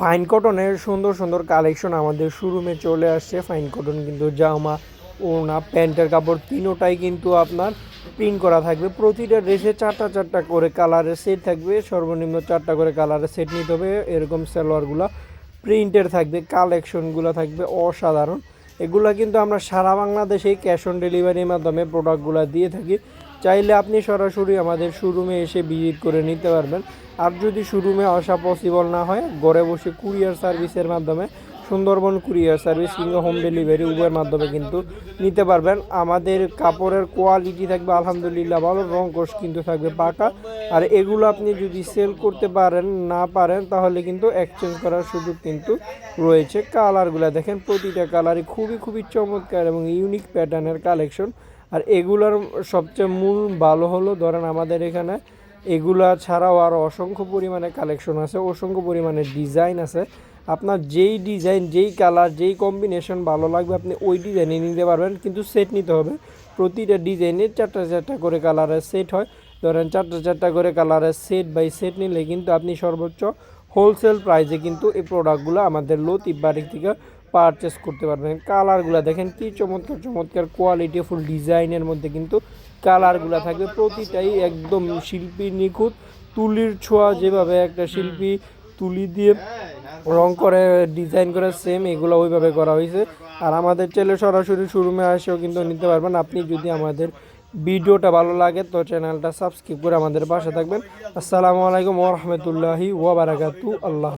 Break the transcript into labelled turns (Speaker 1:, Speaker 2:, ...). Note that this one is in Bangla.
Speaker 1: ফাইন কটনের সুন্দর সুন্দর কালেকশন আমাদের শোরুমে চলে আসছে। ফাইন কটন কিন্তু জামা ওনা প্যান্টের কাপড় তিনোটাই কিন্তু আপনার প্রিন্ট করা থাকবে। প্রতিটা ড্রেসে চারটা চারটা করে কালারের সেট থাকবে। সর্বনিম্ন চারটা করে কালারের সেট নিতে হবে। এরকম সালোয়ারগুলো প্রিন্টের থাকবে। কালেকশনগুলো থাকবে অসাধারণ। এগুলা কিন্তু আমরা সারা বাংলাদেশেই ক্যাশ অন ডেলিভারির মাধ্যমে প্রোডাক্টগুলো দিয়ে থাকি। চাইলে আপনি সরাসরি আমাদের শোরুমে এসে ভিজিট করে নিতে পারবেন। আর যদি শোরুমে আসা পসিবল না হয়, ঘরে বসে কুরিয়ার সার্ভিসের মাধ্যমে, সুন্দরবন কুরিয়ার সার্ভিস কিংবা হোম ডেলিভারি উভয়ের মাধ্যমে কিন্তু নিতে পারবেন। আমাদের কাপড়ের কোয়ালিটি থাকবে, আলহামদুলিল্লাহ ভালো, রং কোষ কিন্তু থাকবে পাকা। আর এগুলো আপনি যদি সেল করতে পারেন, না পারেন, তাহলে কিন্তু এক্সচেঞ্জ করার সুযোগ কিন্তু রয়েছে। কালারগুলো দেখেন, প্রতিটা কালারই খুবই খুবই চমৎকার এবং ইউনিক প্যাটার্নের কালেকশন আর এগুলার সবচেয়ে মূল ভালো হলো, ধরেন আমাদের এখানে এগুলা ছাড়াও আরও অসংখ্য পরিমাণে কালেকশন আছে, অসংখ্য পরিমাণে ডিজাইন আছে। আপনার যেই ডিজাইন যেই কালার যেই কম্বিনেশন ভালো লাগবে, আপনি ওই ডিজাইনে নিতে পারবেন, কিন্তু সেট নিতে হবে। প্রতিটা ডিজাইনে চারটা চারটা করে কালারের সেট হয়। ধরেন চারটা চারটা করে কালারের সেট বাই সেট নিলে কিন্তু আপনি সর্বোচ্চ হোলসেল প্রাইসে কিন্তু এই প্রোডাক্টগুলো আমাদের লতিফ বাড়ি থেকে পারচেস করতে পারবেন। কালারগুলো দেখেন কি চমৎকার চমৎকার কোয়ালিটি ফুল ডিজাইনের মধ্যে কিন্তু কালারগুলো থাকবে। প্রতিটাই একদম শিল্পী নিখুঁত, তুলির ছোঁয়া যেভাবে একটা শিল্পী তুলি দিয়ে রং করে ডিজাইন করে সেম এগুলো ওইভাবে করা হয়েছে। আর আমাদের চ্যানেল সরাসরি শোরুমে আসেও কিন্তু নিতে পারবেন। আপনি যদি আমাদের ভিডিওটা ভালো লাগে, তো চ্যানেলটা সাবস্ক্রাইব করে আমাদের পাশে থাকবেন। আসসালামু আলাইকুম ওরহমতুল্লাহি ওয়াবারাকাতু আল্লাহ